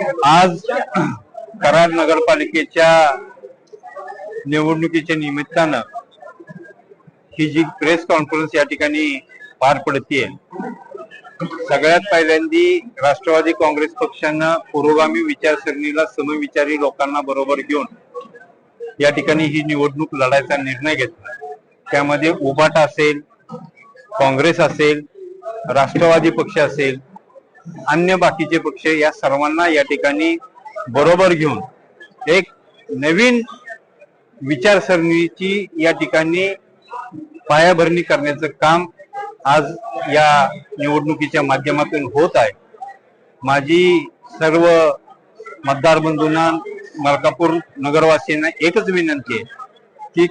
आज कराड नगरपालिकेच्या निवडणुकीच्या निमित्तानं ही जी प्रेस कॉन्फरन्स या ठिकाणी पार पडतीये सगळ्यात पहिल्यांदी राष्ट्रवादी काँग्रेस पक्षानं पुरोगामी विचारसरणीला समविचारी लोकांना बरोबर घेऊन या ठिकाणी ही निवडणूक लढायचा निर्णय घेतला. त्यामध्ये उभाटा असेल काँग्रेस असेल राष्ट्रवादी पक्ष असेल अन्य बाकीचे पक्ष या सर्वांना या ठिकाणी बरोबर घेऊन एक नवीन विचारसरणीची या ठिकाणी पायाभरणी करण्याचं काम आज या निवडणुकीच्या माध्यमातून होत आहे. माझी सर्व मतदार बंधूंना मलकापूर नगरवासियांना एकच विनंती आहे की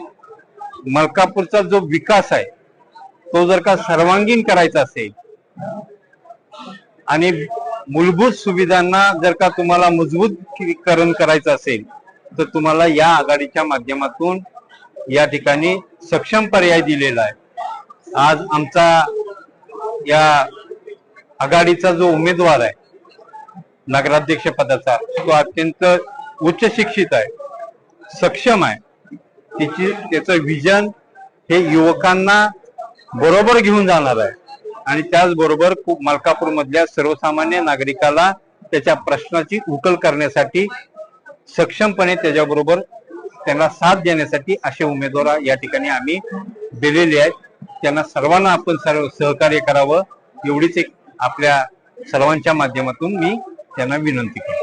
मलकापूरचा जो विकास आहे तो जर का सर्वांगीण करायचा असेल आणि मूलभूत सुविधांना जर का तुम्हाला मजबूतकरण करायचं असेल तर तुम्हाला या आघाडीच्या माध्यमातून या ठिकाणी सक्षम पर्याय दिलेला आहे. आज आमचा या आघाडीचा जो उमेदवार आहे नगराध्यक्ष पदाचा तो अत्यंत उच्च शिक्षित आहे सक्षम आहे. तिची त्याचं विजन हे युवकांना बरोबर घेऊन जाणार आहे. आणि त्याचबरोबर खूप मलकापूर मधल्या सर्वसामान्य नागरिकाला त्याच्या प्रश्नाची उकल करण्यासाठी सक्षमपणे त्याच्याबरोबर त्यांना साथ देण्यासाठी असे उमेदवार या ठिकाणी आम्ही दिलेले आहेत. त्यांना सर्वांना आपण सर्व सहकार्य करावं एवढीच एक आपल्या सर्वांच्या माध्यमातून मी त्यांना विनंती करतो.